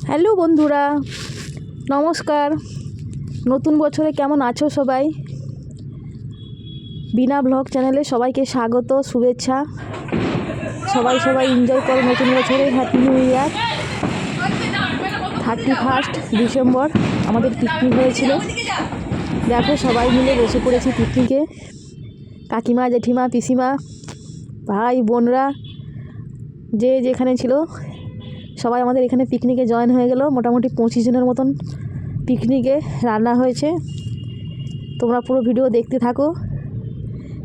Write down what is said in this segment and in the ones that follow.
Hello বন্ধুরা, নমস্কার। নতুন বছরে কেমন আছো সবাই? বিনা ব্লগ চ্যানেলে সবাইকে স্বাগত, শুভেচ্ছা। সবাই সবাই এনজয় করো নতুন বছরে। Happy new year thirty first December আমাদের পিকনিক হয়েছিল। দেখো সবাই মিলে বসে পড়েছি পিকনিকে কাকিমা, জেঠিমা, পিসিমা, ভাই, বোনরা, যে যেখানে ছিল সবাই আমাদের এখানে পিকনিকে জয়েন হয়ে গেল, মোটামুটি পঁচিশ জনের মতন পিকনিকে রান্না হয়েছে। তোমরা পুরো ভিডিও দেখতে থাকো,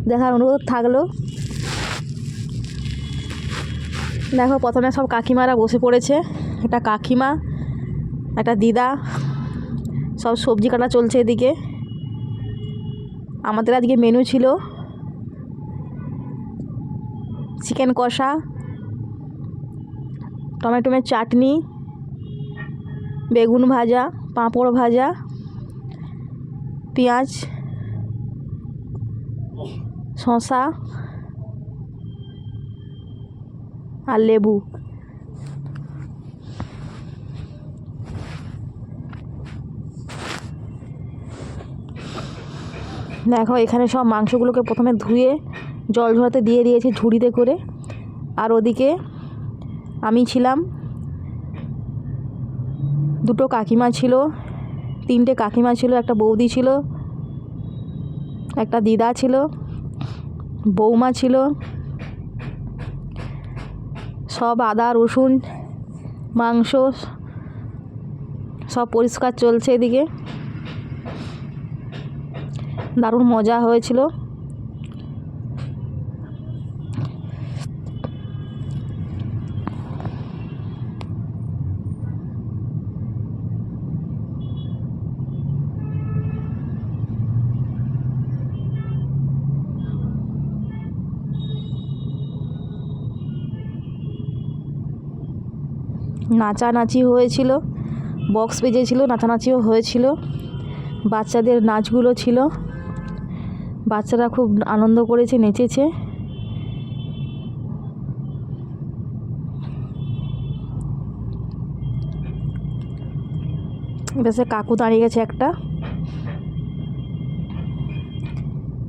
দেখার অনুরোধ থাকল। দেখো, প্রথমে সব কাকিমারা বসে পড়েছে, একটা কাকিমা, একটা দিদা, সব সবজি কাটা চলছে এদিকে। আমাদের আজকে মেনু ছিল চিকেন কষা টমেটোমের চাটনি, বেগুন ভাজা, পাঁপড় ভাজা, পেঁয়াজ, শসা আর লেবু। দেখো, এখানে সব মাংসগুলোকে প্রথমে ধুয়ে জল ঝরাতে দিয়ে দিয়েছি ঝুড়িতে করে। আর ওদিকে আমি ছিলাম। দুটো কাকিমা ছিল, তিনটে কাকিমা ছিল, একটা বৌদি ছিল, একটা দিদা ছিল, বৌমা ছিল, সব আদা, রসুন, মাংস, সব পরিষ্কার চলছে এদিকে। দারুণ মজা হয়েছিল। নাচানাচি হয়েছিল, বক্স বেজেছিল, নাচানাচিও হয়েছিল। বাচ্চাদের নাচগুলো ছিল। বাচ্চারা খুব আনন্দ করেছে, নেচেছে। বেশে কাকু দাঁড়িয়ে গেছে একটা।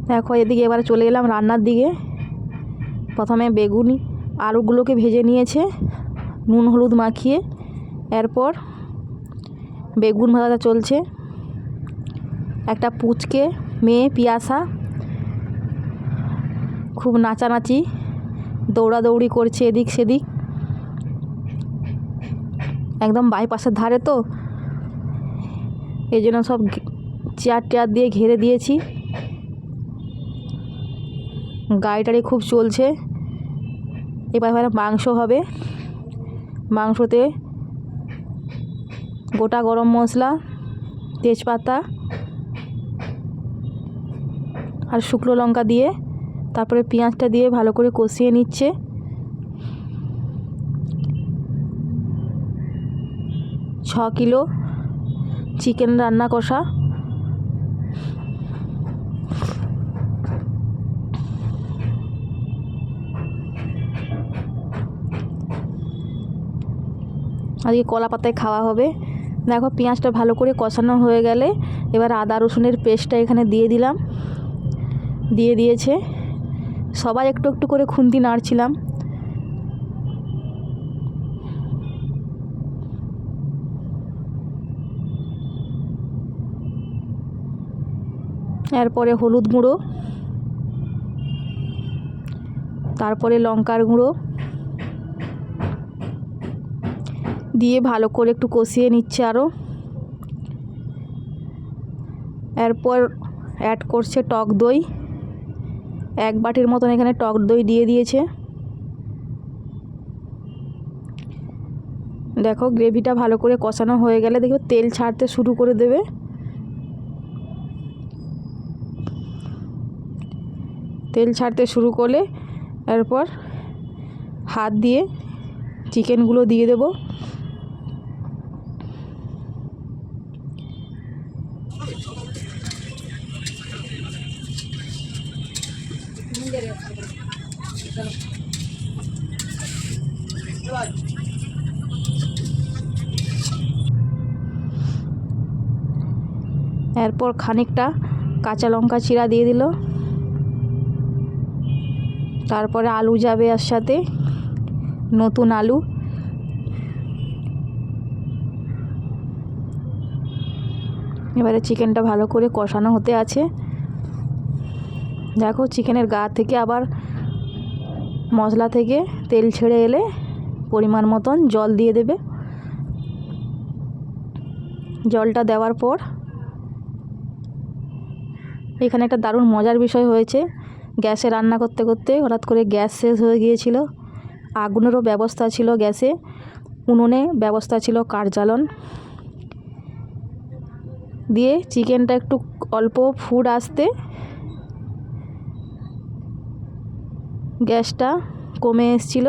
দেখো, এদিকে এবার চলে এলাম রান্নার দিকে। প্রথমে বেগুনি, আলুগুলোকে ভেজে নিয়েছে। নুন হলুদ মাখিয়ে এরপর বেগুন ভাজাটা চলছে। একটা পুচকে, মেয়ে, পিয়াসা খুব নাচানাচি, দৌড়াদৌড়ি করছে এদিক সেদিক। একদম বাইপাসের ধারে তো। এই জন্য সব চেয়ার টেয়ার দিয়ে ঘিরে দিয়েছি। গাড়ি টাড়ি খুব চলছে। এবার মাংস হবে। মাংসতে গোটা গরম মশলা, তেজপাতা আর শুকনো লঙ্কা দিয়ে, তারপরে পেঁয়াজটা দিয়ে ভালো করে কষিয়ে নিচ্ছে। ছ কিলো চিকেন রান্না কষা। আজকে কলা পাতায় খাওয়া হবে। দেখো পেঁয়াজটা ভালো করে কষানো হয়ে গেলে এবার আদা রসুনের পেস্টটা এখানে দিয়ে দিলাম। দিয়ে দিয়েছে। সবাই একটু একটু করে খুন্তি নাড়ছিলাম। এরপরে হলুদ গুঁড়ো, তারপরে লঙ্কার গুঁড়ো দিয়ে ভালো করে একটু কষিয়ে নিচ্ছে আরও এরপর অ্যাড করছে টক দই। এক বাটির মতন এখানে টক দই দিয়ে দিয়েছে। দেখো গ্রেভিটা ভালো করে কষানো হয়ে গেলে দেখো তেল ছাড়তে শুরু করে দেবে। তেল ছাড়তে শুরু করলে এরপর হাত দিয়ে চিকেনগুলো দিয়ে দেবো। এরপর খানিকটা কাঁচা লঙ্কা চিরা দিয়ে দিল। তারপরে আলু যাবে এর সাথে, নতুন আলু। এবারে চিকেনটা ভালো করে কষানো হতে আছে। দেখো চিকেনের গা থেকে আবার মশলা থেকে তেল ছেড়ে এলে পরিমাণ মতন জল দিয়ে দেবে। জলটা দেওয়ার পর এখানে একটা দারুণ মজার বিষয় হয়েছে। গ্যাসে রান্না করতে করতে হঠাৎ করে গ্যাস শেষ হয়ে গিয়েছিল। আগুনেরও ব্যবস্থা ছিল গ্যাসে। উনুনে ব্যবস্থা ছিল কাঠ জ্বালন দিয়ে চিকেনটা একটু অল্প ফুড আসতে গ্যাসটা কমে এসছিল।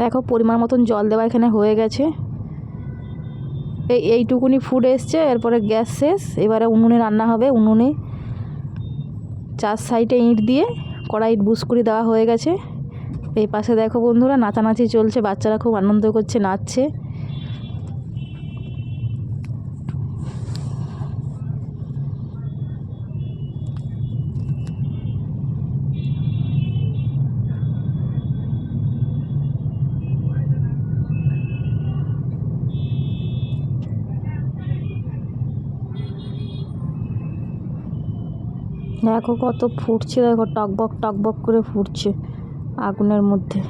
দেখো, পরিমাণ মতন জল দেওয়া এখানে হয়ে গেছে। এই এইটুকুনি ফুড এসছে, এরপরে গ্যাস শেষ, এবারে উনুনে রান্না হবে, উনুনে চার সাইডে ইঁট দিয়ে কড়াই বুসকুড়ি দেওয়া হয়ে গেছে। এই পাশে দেখো বন্ধুরা, নাচানাচি চলছে, বাচ্চারা খুব আনন্দ করছে, নাচছে। দেখো কত ফুটছে, দেখো টকবক টকবক করে ফুটছে আগুনের মধ্যে।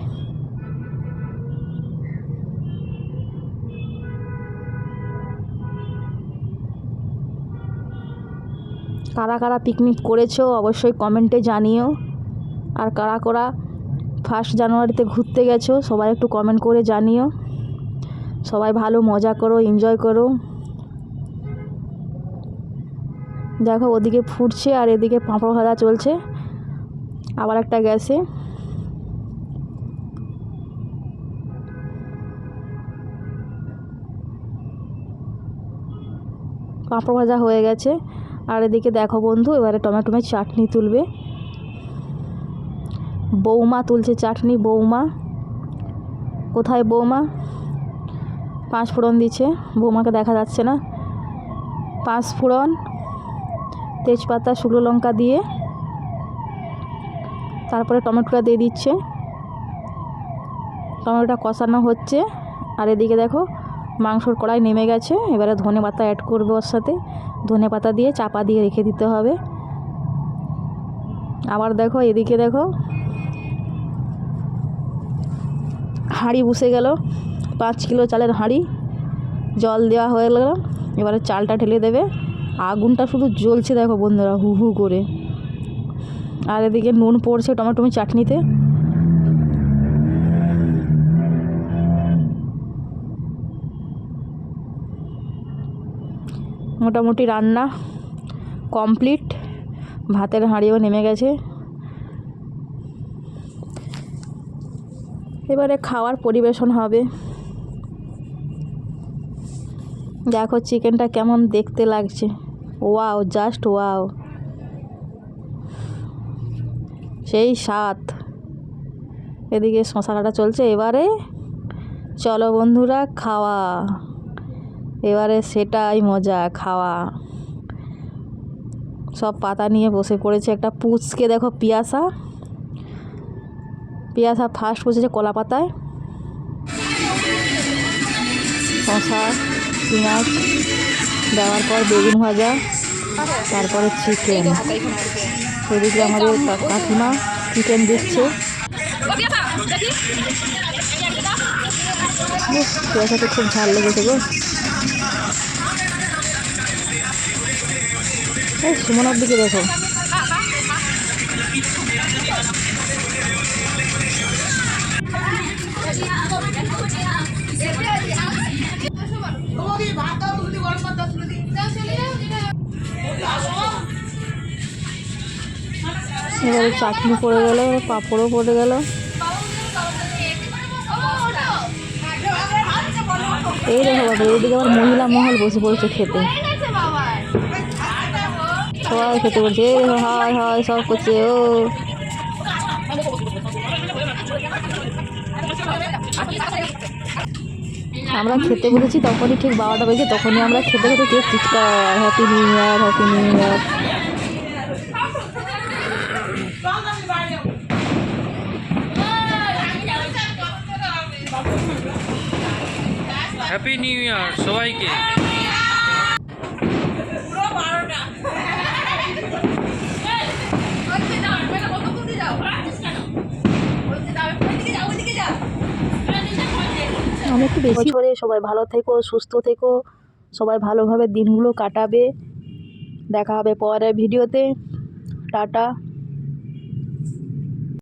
কারা কারা পিকনিক করেছ অবশ্যই কমেন্টে জানিও। আর কারা কারা ফার্স্ট জানুয়ারিতে ঘুরতে গেছো সবাই একটু কমেন্ট করে জানিও। সবাই ভালো মজা করো এনজয় করো। দেখো, ওদিকে ফুটছে আর এদিকে পাঁপড় ভাজা চলছে। আবার একটা গ্যাসে পাঁপড় ভাজা হয়ে গেছে। আর এদিকে দেখো বন্ধু, এবারে টমেটোমের চাটনি তুলবে। বৌমা তুলছে চাটনি, বৌমা। কোথায় বৌমা? পাঁচ ফোড়ন দিচ্ছে। বৌমাকে দেখা যাচ্ছে না। পাঁচ ফোড়ন তেজপাতা, শুকনো লঙ্কা দিয়ে তারপরে টমেটোটা দিয়ে দিচ্ছে। টমেটোটা কষানো হচ্ছে। আর এদিকে দেখো মাংসর কড়াই নেমে গেছে। এবারে ধনে পাতা অ্যাড করবে ওর সাথে। ধনে পাতা দিয়ে চাপা দিয়ে রেখে দিতে হবে। আবার দেখো এদিকে দেখো হাঁড়ি বসে গেল। পাঁচ কিলো চালের হাঁড়ি। জল দেওয়া হয়ে গেল। এবারে চালটা ঢেলে দেবে। আগুনটা শুধু জ্বলছে দেখো বন্ধুরা, হু হু করে। আর এদিকে নুন পড়ছে টমেটোমি চাটনিতে। মোটামুটি রান্না কমপ্লিট। ভাতের হাঁড়িও নেমে গেছে। এবারে খাওয়ার পরিবেশন হবে। দেখো চিকেনটা কেমন দেখতে লাগছে। ওয়াও জাস্ট ওয়াও সেই স্বাদ এদিকে শশা কাটা চলছে, এবারে চলো বন্ধুরা, খাওয়া। এবারে সেটাই মজা, খাওয়া। সব পাতা নিয়ে বসে পড়েছে একটা পুচকে, দেখো পিয়াসা। পিয়াসা ফার্স্ট বসেছে কলা পাতায়। শশা, পেঁয়াজ। দেওয়ার পর বেগুন ভাজা, তারপরে চিকেন এদিকে আমাদের কাকিমা চিকেন দিচ্ছে। খুব ঝাল লেগেছে গো। সুমনার দিকে দেখো। এবারে চাটনি পড়ে গেল পাঁপড়ও পড়ে গেল। এই দেখো বাবা, এইদিকে আবার মহিলা মহল বসে পড়েছে খেতে। সবাই খেতে বলছে এই দেখো, হাই হাই, সব করছে, ও। আমরা খেতে বসেছি তখনই ঠিক বারোটা বেজে, তখনই আমরা খেতে খেতে কেক চিৎকার happy new year happy new year happy new year সবাইকে। একটু বেশি করে সবাই ভালো থেকো সুস্থ থেকো সবাই ভালোভাবে দিনগুলো কাটাবে। দেখা হবে পরের ভিডিওতে। টাটা।